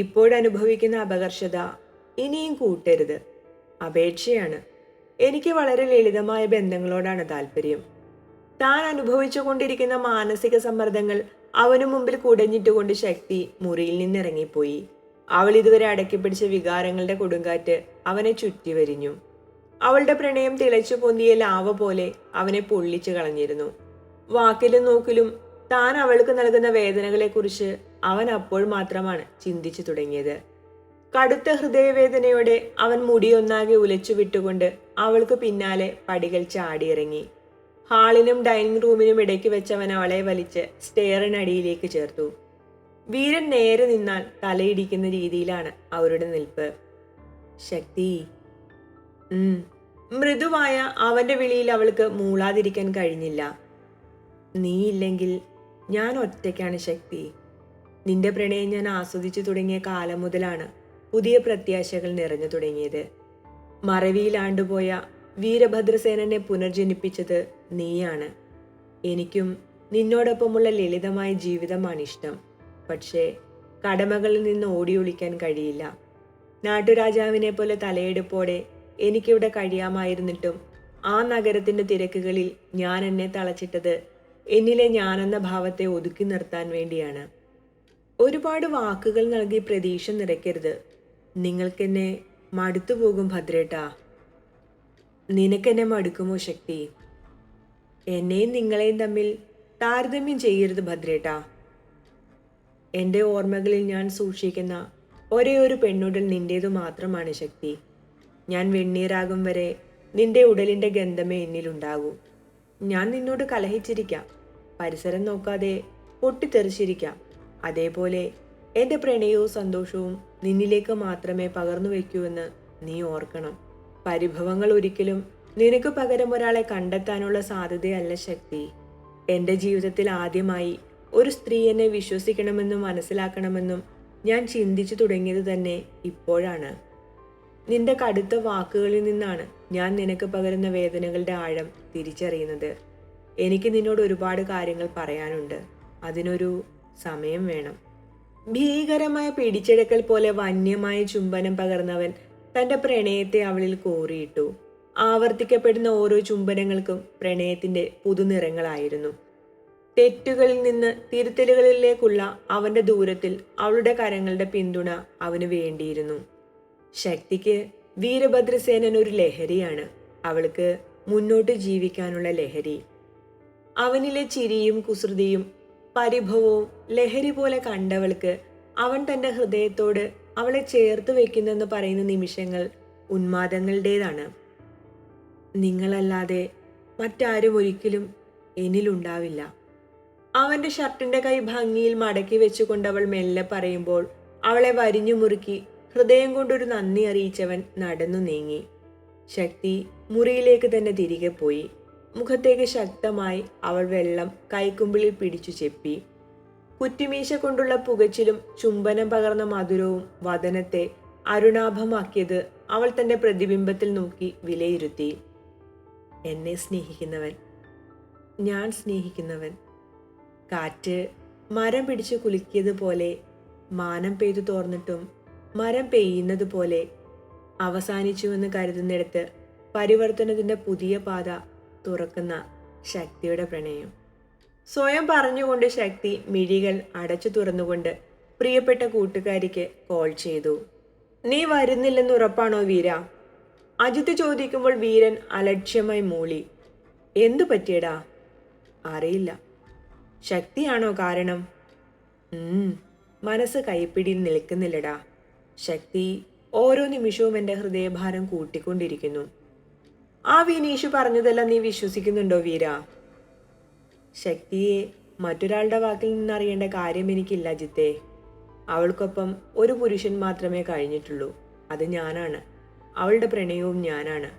ഇപ്പോഴനുഭവിക്കുന്ന അപകർഷത ഇനിയും കൂട്ടരുത്. അപേക്ഷയാണ്. എനിക്ക് വളരെ ലളിതമായ ബന്ധങ്ങളോടാണ് താല്പര്യം താൻ അനുഭവിച്ചുകൊണ്ടിരിക്കുന്ന മാനസിക സമ്മർദ്ദങ്ങൾ അവനു മുമ്പിൽ കുടഞ്ഞിട്ടുകൊണ്ട് ശക്തി മുറിയിൽ നിന്നിറങ്ങിപ്പോയി. അവൾ ഇതുവരെ അടക്കിപ്പിടിച്ച വികാരങ്ങളുടെ കൊടുങ്കാറ്റ് അവനെ ചുറ്റി വരിഞ്ഞു. അവളുടെ പ്രണയം തിളച്ചു പൊന്തിയ ലാവ പോലെ അവനെ പൊള്ളിച്ചു കളഞ്ഞിരുന്നു. വാക്കിലും നോക്കിലും താൻ അവൾക്ക് നൽകുന്ന വേദനകളെക്കുറിച്ച് അവൻ അപ്പോൾ മാത്രമാണ് ചിന്തിച്ചു തുടങ്ങിയത്. കടുത്ത ഹൃദയവേദനയോടെ അവൻ മുടിയൊന്നാകെ ഉലച്ചു വിട്ടുകൊണ്ട് അവൾക്ക് പിന്നാലെ പടികൾ ചാടിയിറങ്ങി. ഹാളിനും ഡൈനിങ് റൂമിനും ഇടയ്ക്ക് വെച്ചവൻ അവളെ വലിച്ച് സ്റ്റെയറിനടിയിലേക്ക് ചേർത്തു. വീരൻ നേരെ നിന്നാൽ തലയിടിക്കുന്ന രീതിയിലാണ് അവരുടെ നിൽപ്പ്. ശക്തി. മൃദുവായ അവന്റെ വിളിയിൽ അവൾക്ക് മൂളാതിരിക്കാൻ കഴിഞ്ഞില്ല. നീ ഇല്ലെങ്കിൽ ഞാൻ ഒറ്റയ്ക്കാണ് ശക്തി. നിന്റെ പ്രണയം ഞാൻ ആസ്വദിച്ചു തുടങ്ങിയ കാലം മുതലാണ് പുതിയ പ്രത്യാശകൾ നിറഞ്ഞു തുടങ്ങിയത്. മറവിയിലാണ്ടുപോയ വീരഭദ്രസേനനെ പുനർജനിപ്പിച്ചത് നീയാണ്. എനിക്കും നിന്നോടൊപ്പമുള്ള ലളിതമായ ജീവിതമാണ് ഇഷ്ടം. പക്ഷേ കടമകളിൽ നിന്ന് ഓടിയൊളിക്കാൻ കഴിയില്ല. നാട്ടുരാജാവിനെ പോലെ തലയെടുപ്പോടെ എനിക്കിവിടെ കഴിയാമായിരുന്നിട്ടും ആ നഗരത്തിന്റെ തിരക്കുകളിൽ ഞാൻ എന്നെ തളച്ചിട്ടത് എന്നിലെ ഞാനെന്ന ഭാവത്തെ ഒതുക്കി നിർത്താൻ വേണ്ടിയാണ്. ഒരുപാട് വാക്കുകൾ നൽകി പ്രതീക്ഷ നിറയ്ക്കരുത്. നിങ്ങൾക്കെന്നെ മടുത്തു പോകും ഭദ്രേട്ടാ. നിനക്കെന്നെ മടുക്കുമോ ശക്തി? എന്നെയും നിങ്ങളെയും തമ്മിൽ താരതമ്യം ചെയ്യരുത് ഭദ്രേട്ടാ. എന്റെ ഓർമ്മകളിൽ ഞാൻ സൂക്ഷിക്കുന്ന ഒരേ ഒരു പെണ്ണുടൽ നിന്റേതു മാത്രമാണ് ശക്തി. ഞാൻ വെണ്ണീറാകും വരെ നിന്റെ ഉടലിന്റെ ഗന്ധമേ എന്നിലുണ്ടാകൂ. ഞാൻ നിന്നോട് കലഹിച്ചിരിക്കാം. പരിസരം നോക്കാതെ പൊട്ടിത്തെറിച്ചിരിക്കാം. അതേപോലെ എന്റെ പ്രണയവും സന്തോഷവും നിന്നിലേക്ക് മാത്രമേ പകർന്നു വയ്ക്കൂവെന്ന് നീ ഓർക്കണം. പരിഭവങ്ങൾ ഒരിക്കലും നിനക്ക് പകരം ഒരാളെ കണ്ടെത്താനുള്ള സാധ്യതയല്ല ശക്തി. എന്റെ ജീവിതത്തിൽ ആദ്യമായി ഒരു സ്ത്രീ എന്നെ വിശ്വസിക്കണമെന്നും മനസ്സിലാക്കണമെന്നും ഞാൻ ചിന്തിച്ചു തുടങ്ങിയത് തന്നെ ഇപ്പോഴാണ്. നിന്റെ കടുത്ത വാക്കുകളിൽ നിന്നാണ് ഞാൻ നിനക്ക് പകരുന്ന വേദനകളുടെ ആഴം തിരിച്ചറിയുന്നത്. എനിക്ക് നിന്നോട് ഒരുപാട് കാര്യങ്ങൾ പറയാനുണ്ട്. അതിനൊരു സമയം വേണം. ഭീകരമായ പിടിച്ചെടുക്കൽ പോലെ വന്യമായ ചുംബനം പകർന്നവൻ തന്റെ പ്രണയത്തെ അവളിൽ കോറിയിട്ടു. ആവർത്തിക്കപ്പെടുന്ന ഓരോ ചുംബനങ്ങൾക്കും പ്രണയത്തിന്റെ പുതുനിറങ്ങളായിരുന്നു. തെറ്റുകളിൽ നിന്ന് തിരുത്തലുകളിലേക്കുള്ള അവന്റെ ദൂരത്തിൽ അവളുടെ കരങ്ങളുടെ പിന്തുണ അവന് വേണ്ടിയിരുന്നു. ശക്തിക്ക് വീരഭദ്രസേനൻ ഒരു ലഹരിയാണ്. അവൾക്ക് മുന്നോട്ട് ജീവിക്കാനുള്ള ലഹരി. അവനിലെ ചിരിയും കുസൃതിയും പരിഭവവും ലഹരി പോലെ കണ്ടവൾക്ക് അവൻ തന്റെ ഹൃദയത്തോട് അവളെ ചേർത്ത് വെക്കുന്നെന്ന് പറയുന്ന നിമിഷങ്ങൾ ഉന്മാദങ്ങളുടേതാണ്. നിങ്ങളല്ലാതെ മറ്റാരും ഒരിക്കലും എന്നിലുണ്ടാവില്ല. അവന്റെ ഷർട്ടിന്റെ കൈ ഭംഗിയിൽ മടക്കി വെച്ചുകൊണ്ട് അവൾ മെല്ലെ പറയുമ്പോൾ അവളെ വരിഞ്ഞു മുറുക്കി ഹൃദയം കൊണ്ടൊരു നന്ദി അറിയിച്ചവൻ നടന്നു നീങ്ങി. ശക്തി മുറിയിലേക്ക് തന്നെ തിരികെ പോയി. മുഖത്തേക്ക് ശക്തമായി അവൾ വെള്ളം കൈക്കുമ്പിളിൽ പിടിച്ചു ചെപ്പി. കുറ്റിമീശ കൊണ്ടുള്ള പുകച്ചിലും ചുംബനം പകർന്ന മധുരവും വദനത്തെ അരുണാഭമാക്കിയത് അവൾ തന്റെ പ്രതിബിംബത്തിൽ നോക്കി വിലയിരുത്തി. എന്നെ സ്നേഹിക്കുന്നവൻ. ഞാൻ സ്നേഹിക്കുന്നവൻ. കാറ്റ് മരം പിടിച്ചു കുലുക്കിയതുപോലെ മാനം പെയ്തു തോർന്നിട്ടും മരം പെയ്യുന്നത് പോലെ അവസാനിച്ചുവെന്ന് കരുതുന്നിടത്ത് പരിവർത്തനത്തിന്റെ പുതിയ പാത തുറക്കുന്ന ശക്തിയുടെ പ്രണയം. സ്വയം പറഞ്ഞുകൊണ്ട് ശക്തി മിഴികൾ അടച്ചു തുറന്നുകൊണ്ട് പ്രിയപ്പെട്ട കൂട്ടുകാരിക്ക് കോൾ ചെയ്തു. നീ വരുന്നില്ലെന്ന് ഉറപ്പാണോ വീര അജിത്ത് ചോദിക്കുമ്പോൾ വീരൻ അലക്ഷ്യമായി മൂളി. എന്തു പറ്റിയടാ? അറിയില്ല. ശക്തിയാണോ കാരണം? മനസ്സ് കൈപ്പിടിയിൽ നിൽക്കുന്നില്ലടാ. ശക്തി ഓരോ നിമിഷവും എന്റെ ഹൃദയഭാരം കൂട്ടിക്കൊണ്ടിരിക്കുന്നു. ആ വിനീഷ് പറഞ്ഞതെല്ലാം നീ വിശ്വസിക്കുന്നുണ്ടോ വീര? ശക്തിയെ മറ്റൊരാളുടെ വാക്കിൽ നിന്നറിയേണ്ട കാര്യം എനിക്കില്ല ജിത്തെ. അവൾക്കൊപ്പം ഒരു പുരുഷൻ മാത്രമേ കഴിഞ്ഞിട്ടുള്ളൂ. അത് ഞാനാണ്. അവളുടെ പ്രണയവും ഞാനാണ്.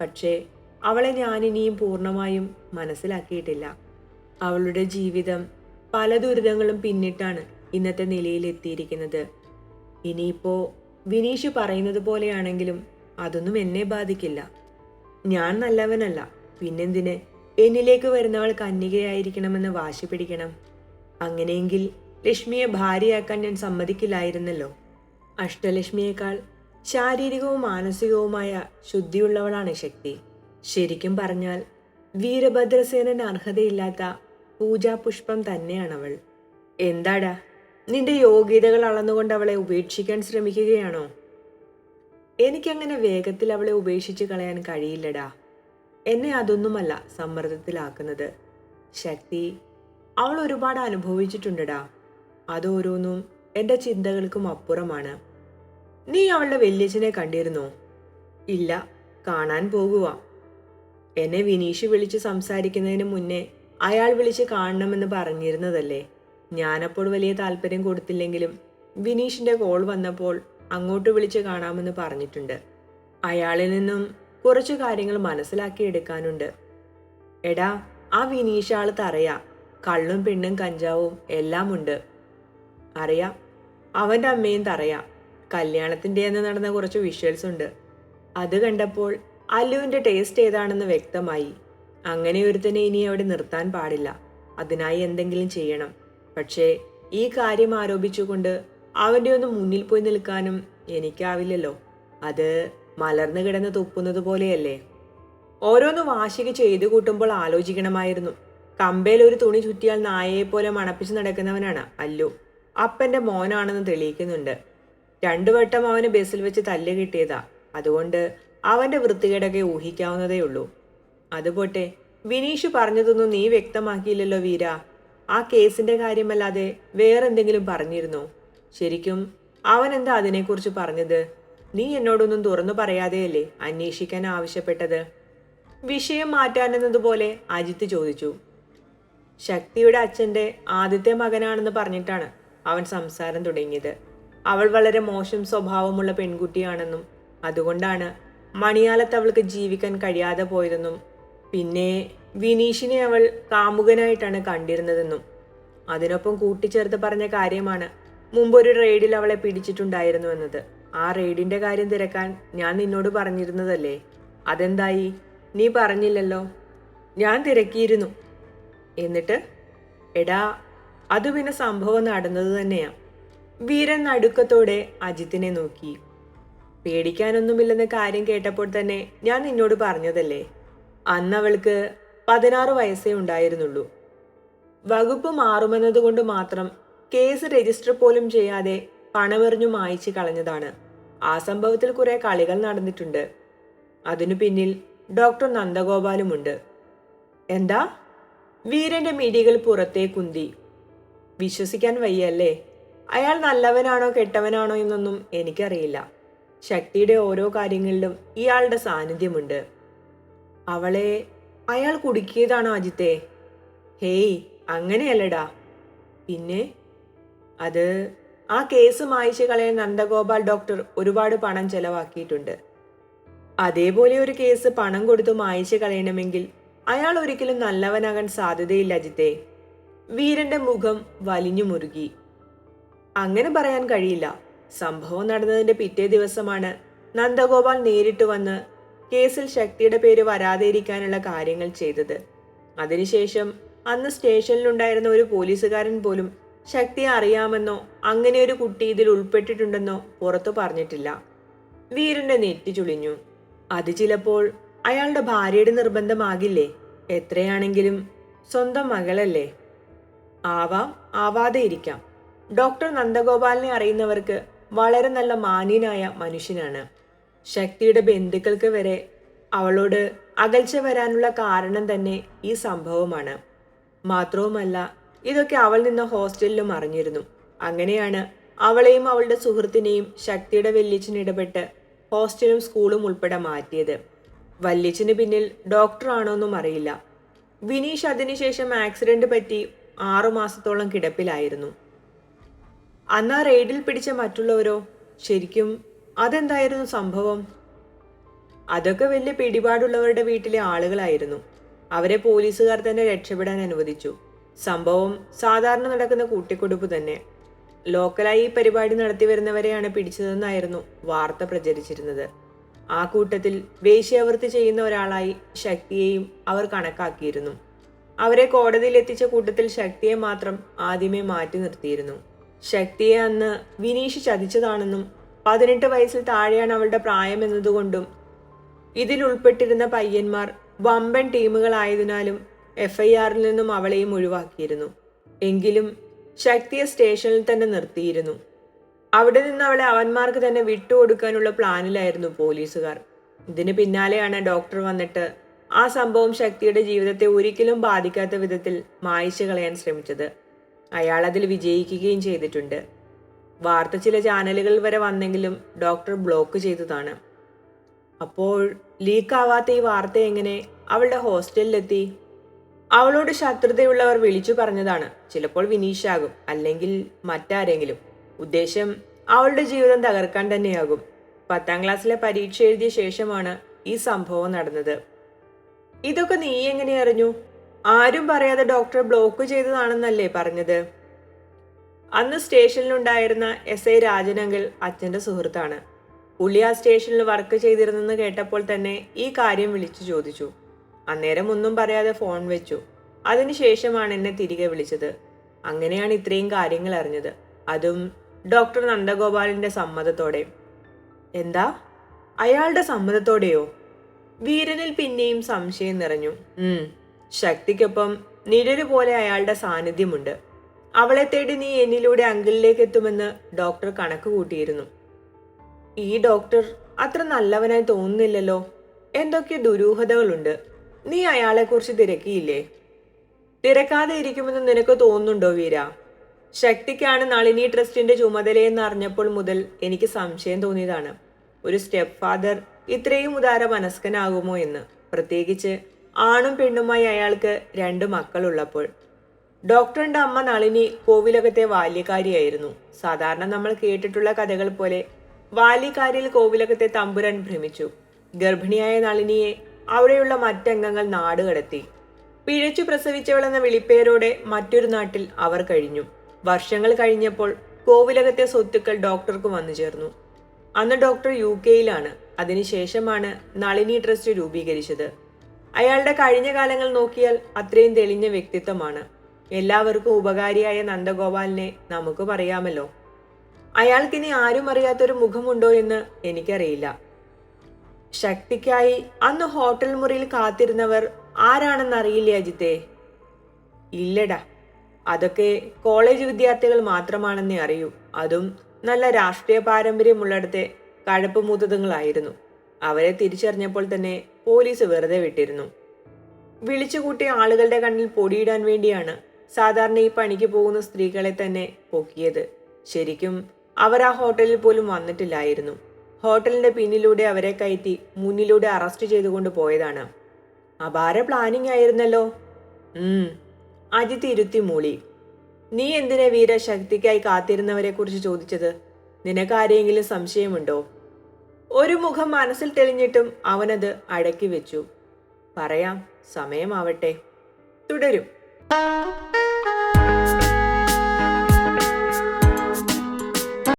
പക്ഷേ അവളെ ഞാനിനിയും പൂർണമായും മനസ്സിലാക്കിയിട്ടില്ല. അവളുടെ ജീവിതം പല ദുരിതങ്ങളും പിന്നിട്ടാണ് ഇന്നത്തെ നിലയിൽ എത്തിയിരിക്കുന്നത്. ഇനിയിപ്പോ വിനീഷ് പറയുന്നത് പോലെയാണെങ്കിലും അതൊന്നും എന്നെ ബാധിക്കില്ല. ഞാൻ നല്ലവനല്ല. പിന്നെന്തിന്? എന്നിലേക്ക് വരുന്നവൾ കന്യകയായിരിക്കണമെന്ന് വാശി പിടിക്കണം. അങ്ങനെയെങ്കിൽ ലക്ഷ്മിയെ ഭാര്യയാക്കാൻ ഞാൻ സമ്മതിക്കില്ലായിരുന്നല്ലോ. അഷ്ടലക്ഷ്മിയേക്കാൾ ശാരീരികവും മാനസികവുമായ ശുദ്ധിയുള്ളവളാണ് ശക്തി. ശരിക്കും പറഞ്ഞാൽ വീരഭദ്രസേനന് അർഹതയില്ലാത്ത പൂജാപുഷ്പം അവൾ എന്താടാ? നിന്റെ യോഗ്യതകൾ അളന്നുകൊണ്ട് അവളെ ഉപേക്ഷിക്കാൻ ശ്രമിക്കുകയാണോ? എനിക്കങ്ങനെ വേഗത്തിൽ അവളെ ഉപേക്ഷിച്ച് കളയാൻ കഴിയില്ലടാ. എന്നെ അതൊന്നുമല്ല സമ്മർദ്ദത്തിലാക്കുന്നത്. ശക്തി അവൾ ഒരുപാട് അനുഭവിച്ചിട്ടുണ്ടടാ. അതോരോന്നും എന്റെ ചിന്തകൾക്കും അപ്പുറമാണ്. നീ അവളുടെ വല്യച്ഛനെ കണ്ടിരുന്നോ? ഇല്ല കാണാൻ പോകുക എന്നെ വിനീഷ് വിളിച്ച് സംസാരിക്കുന്നതിന് മുന്നേ അയാൾ വിളിച്ച് കാണണമെന്ന് പറഞ്ഞിരുന്നതല്ലേ? ഞാനപ്പോൾ വലിയ താല്പര്യം കൊടുത്തില്ലെങ്കിലും വിനീഷിന്റെ കോൾ വന്നപ്പോൾ അങ്ങോട്ട് വിളിച്ച് കാണാമെന്ന് പറഞ്ഞിട്ടുണ്ട്. അയാളിൽ നിന്നും കുറച്ച് കാര്യങ്ങൾ മനസ്സിലാക്കിയെടുക്കാനുണ്ട് എടാ ആ വിനീഷാൾ തറയാ. കള്ളും പെണ്ണും കഞ്ചാവും എല്ലാം ഉണ്ട് അറിയാം അവന്റെ അമ്മയും തറയാം. കല്യാണത്തിന്റെ അന്ന് നടന്ന കുറച്ച് വിഷ്വൽസ് ഉണ്ട്. അത് കണ്ടപ്പോൾ അല്ലുവിന്റെ ടേസ്റ്റ് ഏതാണെന്ന് വ്യക്തമായി. അങ്ങനെ ഒരുത്തനെ ഇനി അവിടെ നിർത്താൻ പാടില്ല. അതിനായി എന്തെങ്കിലും ചെയ്യണം. പക്ഷേ ഈ കാര്യം ആരോപിച്ചുകൊണ്ട് അവന്റെ ഒന്ന് മുന്നിൽ പോയി നിൽക്കാനും എനിക്കാവില്ലല്ലോ. അത് മലർന്നു കിടന്ന് തുപ്പുന്നത് പോലെയല്ലേ? ഓരോന്ന് വാശിക ചെയ്തു കൂട്ടുമ്പോൾ ആലോചിക്കണമായിരുന്നു. കമ്പയിൽ ഒരു തുണി ചുറ്റിയാൽ നായയെ പോലെ മണപ്പിച്ച് നടക്കുന്നവനാണ് അല്ലു. അപ്പന്റെ മോനാണെന്ന് തെളിയിക്കുന്നുണ്ട്. രണ്ടു വട്ടം അവന് ബസ്സിൽ വെച്ച് തല്ല് കിട്ടിയതാ. അതുകൊണ്ട് അവന്റെ വൃത്തികേടൊക്കെ ഊഹിക്കാവുന്നതേ ഉള്ളൂ. അതുപോട്ടെ വിനീഷ് പറഞ്ഞതൊന്നും നീ വ്യക്തമാക്കിയില്ലല്ലോ വീര. ആ കേസിന്റെ കാര്യമല്ലാതെ വേറെന്തെങ്കിലും പറഞ്ഞിരുന്നോ? ശരിക്കും അവൻ എന്താ അതിനെക്കുറിച്ച് പറഞ്ഞത്? നീ എന്നോടൊന്നും തുറന്നു പറയാതെയല്ലേ അന്വേഷിക്കാൻ ആവശ്യപ്പെട്ടത്? വിഷയം മാറ്റാനെന്നതുപോലെ അജിത്ത് ചോദിച്ചു. ശക്തിയുടെ അച്ഛന്റെ ആദ്യത്തെ മകനാണെന്ന് പറഞ്ഞിട്ടാണ് അവൻ സംസാരം തുടങ്ങിയത്. അവൾ വളരെ മോശം സ്വഭാവമുള്ള പെൺകുട്ടിയാണെന്നും അതുകൊണ്ടാണ് മണിയാലത്ത് അവൾക്ക് ജീവിക്കാൻ കഴിയാതെ പോയതെന്നും പിന്നെ വിനീഷിനെ അവൾ കാമുകനായിട്ടാണ് കണ്ടിരുന്നതെന്നും അതിനൊപ്പം കൂട്ടിച്ചേർത്ത് പറഞ്ഞ കാര്യമാണ് മുമ്പൊരു റെയ്ഡിൽ അവളെ പിടിച്ചിട്ടുണ്ടായിരുന്നു എന്നത്. ആ റെയ്ഡിന്റെ കാര്യം തിരക്കാൻ ഞാൻ നിന്നോട് പറഞ്ഞിരുന്നതല്ലേ? അതെന്തായി? നീ പറഞ്ഞില്ലല്ലോ. ഞാൻ തിരക്കിയിരുന്നു. എന്നിട്ട് എടാ അത് പിന്നെ സംഭവം നടന്നത് തന്നെയാ. വീരൻ നടുക്കത്തോടെ അജിത്തിനെ നോക്കി. പേടിക്കാനൊന്നുമില്ലെന്ന കാര്യം കേട്ടപ്പോൾ തന്നെ ഞാൻ നിന്നോട് പറഞ്ഞതല്ലേ? അന്ന് അവൾക്ക് പതിനാറ് വയസ്സേ ഉണ്ടായിരുന്നുള്ളൂ. വകുപ്പ് മാറുമെന്നതുകൊണ്ട് മാത്രം കേസ് രജിസ്റ്റർ പോലും ചെയ്യാതെ പണമെറിഞ്ഞു മായ്ച്ചു കളഞ്ഞതാണ്. ആ സംഭവത്തിൽ കുറെ കളികൾ നടന്നിട്ടുണ്ട്. അതിനു പിന്നിൽ ഡോക്ടർ നന്ദഗോപാലുമുണ്ട്. എന്താ? വീരന്റെ മിടികൾ പുറത്തേ കുന്തി. വിശ്വസിക്കാൻ വയ്യല്ലേ? അയാൾ നല്ലവനാണോ കെട്ടവനാണോ എന്നൊന്നും എനിക്കറിയില്ല. ശക്തിയുടെ ഓരോ കാര്യങ്ങളിലും ഇയാളുടെ സാന്നിധ്യമുണ്ട്. അവളെ അയാൾ കുടുക്കിയതാണോ അജിത്തെ? ഹേയ് അങ്ങനെയല്ലടാ. പിന്നെ? അത് ആ കേസ് മായിച്ചു കളയാൻ നന്ദഗോപാൽ ഡോക്ടർ ഒരുപാട് പണം ചെലവാക്കിയിട്ടുണ്ട്. അതേപോലെ ഒരു കേസ് പണം കൊടുത്ത് മായിച്ചു കളയണമെങ്കിൽ അയാൾ ഒരിക്കലും നല്ലവനാകാൻ സാധ്യതയില്ല അജിത്തെ വീരന്റെ മുഖം വലിഞ്ഞു മുറുകി. അങ്ങനെ പറയാൻ കഴിയില്ല. സംഭവം നടന്നതിന്റെ പിറ്റേ ദിവസമാണ് നന്ദഗോപാൽ നേരിട്ട് വന്ന് കേസിൽ ശക്തിയുടെ പേര് വരാതെ ഇരിക്കാനുള്ള കാര്യങ്ങൾ ചെയ്തത്. അതിനുശേഷം അന്ന് സ്റ്റേഷനിലുണ്ടായിരുന്ന ഒരു പോലീസുകാരൻ പോലും ശക്തിയെ അറിയാമെന്നോ അങ്ങനെ ഒരു കുട്ടി ഇതിൽ ഉൾപ്പെട്ടിട്ടുണ്ടെന്നോ പുറത്തു പറഞ്ഞിട്ടില്ല. വീരന്റെ നെറ്റി ചുളിഞ്ഞു. അത് ചിലപ്പോൾ അയാളുടെ ഭാര്യയുടെ നിർബന്ധമാകില്ലേ? എത്രയാണെങ്കിലും സ്വന്തം മകളല്ലേ? ആവാം ആവാതെ ഇരിക്കാം. ഡോക്ടർ നന്ദഗോപാലിനെ അറിയുന്നവർക്ക് വളരെ നല്ല മാന്യനായ മനുഷ്യനാണ്. ശക്തിയുടെ ബന്ധുക്കൾക്ക് വരെ അവളോട് അകൽച്ച വരാനുള്ള കാരണം തന്നെ ഈ സംഭവമാണ്. മാത്രവുമല്ല ഇതൊക്കെ അവൾ നിന്ന ഹോസ്റ്റലിലും അറിഞ്ഞിരുന്നു. അങ്ങനെയാണ് അവളെയും അവളുടെ സുഹൃത്തിനെയും ശക്തിയുടെ വല്യച്ഛൻ ഇടപെട്ട് ഹോസ്റ്റലും സ്കൂളും ഉൾപ്പെടെ മാറ്റിയത്. വല്യച്ഛന് പിന്നിൽ ഡോക്ടറാണോന്നും അറിയില്ല. വിനീഷ് അതിനുശേഷം ആക്സിഡന്റ് പറ്റി ആറുമാസത്തോളം കിടപ്പിലായിരുന്നു. അന്ന് ആ റെയ്ഡിൽ പിടിച്ച മറ്റുള്ളവരോ? ശരിക്കും അതെന്തായിരുന്നു സംഭവം? അതൊക്കെ വലിയ പിടിപാടുള്ളവരുടെ വീട്ടിലെ ആളുകളായിരുന്നു. അവരെ പോലീസുകാർ തന്നെ രക്ഷപ്പെടാൻ അനുവദിച്ചു. സംഭവം സാധാരണ നടക്കുന്ന കൂട്ടിക്കൊടുപ്പ് തന്നെ. ലോക്കലായി ഈ പരിപാടി നടത്തി വരുന്നവരെയാണ് പിടിച്ചതെന്നായിരുന്നു വാർത്ത പ്രചരിച്ചിരുന്നത്. ആ കൂട്ടത്തിൽ വേശ്യാവൃത്തി ചെയ്യുന്ന ഒരാളായി ശക്തിയെയും അവർ കണക്കാക്കിയിരുന്നു. അവരെ കോടതിയിൽ എത്തിച്ച കൂട്ടത്തിൽ ശക്തിയെ മാത്രം ആദ്യമേ മാറ്റി നിർത്തിയിരുന്നു. ശക്തിയെ അന്ന് വിനീഷ് ചതിച്ചതാണെന്നും പതിനെട്ട് വയസ്സിൽ താഴെയാണ് അവളുടെ പ്രായം എന്നതുകൊണ്ടും ഇതിൽ ഉൾപ്പെട്ടിരുന്ന പയ്യന്മാർ വമ്പൻ ടീമുകളായതിനാലും എഫ് ഐ ആറിൽ നിന്നും അവളെയും ഒഴിവാക്കിയിരുന്നു. എങ്കിലും ശക്തിയെ സ്റ്റേഷനിൽ തന്നെ നിർത്തിയിരുന്നു. അവിടെ നിന്ന് അവളെ അവന്മാർക്ക് തന്നെ വിട്ടുകൊടുക്കാനുള്ള പ്ലാനിലായിരുന്നു പോലീസുകാർ. ഇതിന് പിന്നാലെയാണ് ഡോക്ടർ വന്നിട്ട് ആ സംഭവം ശക്തിയുടെ ജീവിതത്തെ ഒരിക്കലും ബാധിക്കാത്ത വിധത്തിൽ മായ്ച്ചു കളയാൻ ശ്രമിച്ചത്. അയാൾ അതിൽ വിജയിക്കുകയും ചെയ്തിട്ടുണ്ട്. വാർത്ത ചില ചാനലുകൾ വരെ വന്നെങ്കിലും ഡോക്ടർ ബ്ലോക്ക് ചെയ്തതാണ്. അപ്പോൾ ലീക്കാവാത്ത ഈ വാർത്ത എങ്ങനെ അവളുടെ ഹോസ്റ്റലിലെത്തി അവളോട് ശത്രുതയുള്ളവർ വിളിച്ചു പറഞ്ഞതാണ്. ചിലപ്പോൾ വിനീഷാകും അല്ലെങ്കിൽ മറ്റാരെങ്കിലും. ഉദ്ദേശം അവളുടെ ജീവിതം തകർക്കാൻ തന്നെയാകും. പത്താം ക്ലാസ്സിലെ പരീക്ഷ എഴുതിയ ശേഷമാണ് ഈ സംഭവം നടന്നത്. ഇതൊക്കെ നീ എങ്ങനെ അറിഞ്ഞു? ആരും പറയാതെ ഡോക്ടർ ബ്ലോക്ക് ചെയ്തതാണെന്നല്ലേ പറഞ്ഞത്? അന്ന് സ്റ്റേഷനിലുണ്ടായിരുന്ന എസ് ഐ രാജനങ്കിൾ അച്ഛന്റെ സുഹൃത്താണ്. പുള്ളി ആ സ്റ്റേഷനിൽ വർക്ക് ചെയ്തിരുന്നെന്ന് കേട്ടപ്പോൾ തന്നെ ഈ കാര്യം വിളിച്ചു ചോദിച്ചു. അന്നേരം ഒന്നും പറയാതെ ഫോൺ വെച്ചു. അതിനുശേഷമാണ് എന്നെ തിരികെ വിളിച്ചത്. അങ്ങനെയാണ് ഇത്രയും കാര്യങ്ങൾ അറിഞ്ഞത്. അതും ഡോക്ടർ നന്ദഗോപാലിന്റെ സമ്മതത്തോടെ. എന്താ? അയാളുടെ സമ്മതത്തോടെയോ? വീരനിൽ പിന്നെയും സംശയം നിറഞ്ഞു. ശക്തിക്കൊപ്പം നിഴൽ പോലെ അയാളുടെ സാന്നിധ്യമുണ്ട്. അവളെ തേടി നീ എന്നിലൂടെ അങ്കിളിലേക്ക് എത്തുമെന്ന് ഡോക്ടർ കണക്ക് കൂട്ടിയിരുന്നു. ഈ ഡോക്ടർ അത്ര നല്ലവനായി തോന്നുന്നില്ലല്ലോ. എന്തൊക്കെ ദുരൂഹതകളുണ്ട്. നീ അയാളെക്കുറിച്ച് തിരക്കിയില്ലേ? തിരക്കാതെ ഇരിക്കുമെന്ന് നിനക്ക് തോന്നുന്നുണ്ടോ വീര? ശക്തിക്കാണ് നളിനി ട്രസ്റ്റിന്റെ ചുമതലയെന്ന് അറിഞ്ഞപ്പോൾ മുതൽ എനിക്ക് സംശയം തോന്നിയതാണ്. ഒരു സ്റ്റെപ്പ് ഫാദർ ഇത്രയും ഉദാര മനസ്കനാകുമോ എന്ന്. പ്രത്യേകിച്ച് ആണും പെണ്ണുമായി അയാൾക്ക് രണ്ട് മക്കളുള്ളപ്പോൾ. ഡോക്ടറിന്റെ അമ്മ നളിനി കോവിലകത്തെ ബാല്യക്കാരിയായിരുന്നു സാധാരണ നമ്മൾ കേട്ടിട്ടുള്ള കഥകൾ പോലെ ബാല്യക്കാരിയിൽ കോവിലകത്തെ തമ്പുരാൻ ഭ്രമിച്ചു. ഗർഭിണിയായ നളിനിയെ അവിടെയുള്ള മറ്റംഗങ്ങൾ നാടുകടത്തി പിഴച്ചു പ്രസവിച്ചവളെന്ന വിളിപ്പേരോടെ മറ്റൊരു നാട്ടിൽ അവർ കഴിഞ്ഞു. വർഷങ്ങൾ കഴിഞ്ഞപ്പോൾ കോവിലകത്തെ സ്വത്തുക്കൾ ഡോക്ടർക്ക് വന്നു ചേർന്നു. അന്ന് ഡോക്ടർ യു കെയിലാണ്. അതിനുശേഷമാണ് നളിനി ട്രസ്റ്റ് രൂപീകരിച്ചത്. അയാളുടെ കഴിഞ്ഞ കാലങ്ങൾ നോക്കിയാൽ അത്രയും തെളിഞ്ഞ വ്യക്തിത്വമാണ്. എല്ലാവർക്കും ഉപകാരിയായ നന്ദഗോപാലിനെ നമുക്ക് പറയാമല്ലോ. അയാൾക്കിനി ആരും അറിയാത്തൊരു മുഖമുണ്ടോ എന്ന് എനിക്കറിയില്ല. ശക്തിക്കായി അന്ന് ഹോട്ടൽ മുറിയിൽ കാത്തിരുന്നവർ ആരാണെന്നറിയില്ലേ അജിത്തെ? ഇല്ലടാ. അതൊക്കെ കോളേജ് വിദ്യാർത്ഥികൾ മാത്രമാണെന്നേ അറിയൂ. അതും നല്ല രാഷ്ട്രീയ പാരമ്പര്യമുള്ളിടത്തെ കഴപ്പ് അവരെ തിരിച്ചറിഞ്ഞപ്പോൾ തന്നെ പോലീസ് വെറുതെ വിട്ടിരുന്നു. വിളിച്ചുകൂട്ടിയ ആളുകളുടെ കണ്ണിൽ പൊടിയിടാൻ വേണ്ടിയാണ് സാധാരണ ഈ പണിക്ക് പോകുന്ന സ്ത്രീകളെ തന്നെ പൊക്കിയത്. ശരിക്കും അവർ ആ ഹോട്ടലിൽ പോലും വന്നിട്ടില്ലായിരുന്നു. ഹോട്ടലിന്റെ പിന്നിലൂടെ അവരെ കയറ്റി മുന്നിലൂടെ അറസ്റ്റ് ചെയ്തുകൊണ്ട് പോയതാണ്. അപാര പ്ലാനിങ് ആയിരുന്നല്ലോ. അജിത്ത് ഇരുത്തി മൂളി നീ എന്തിനെ വീര ശക്തിക്കായി കാത്തിരുന്നവരെ കുറിച്ച് ചോദിച്ചത്? നിനക്ക് ആരെങ്കിലും സംശയമുണ്ടോ? ഒരു മുഖം മനസ്സിൽ തെളിഞ്ഞിട്ടും അവനത് അടക്കി വെച്ചു. പറയാം. സമയമാവട്ടെ. തുടരും.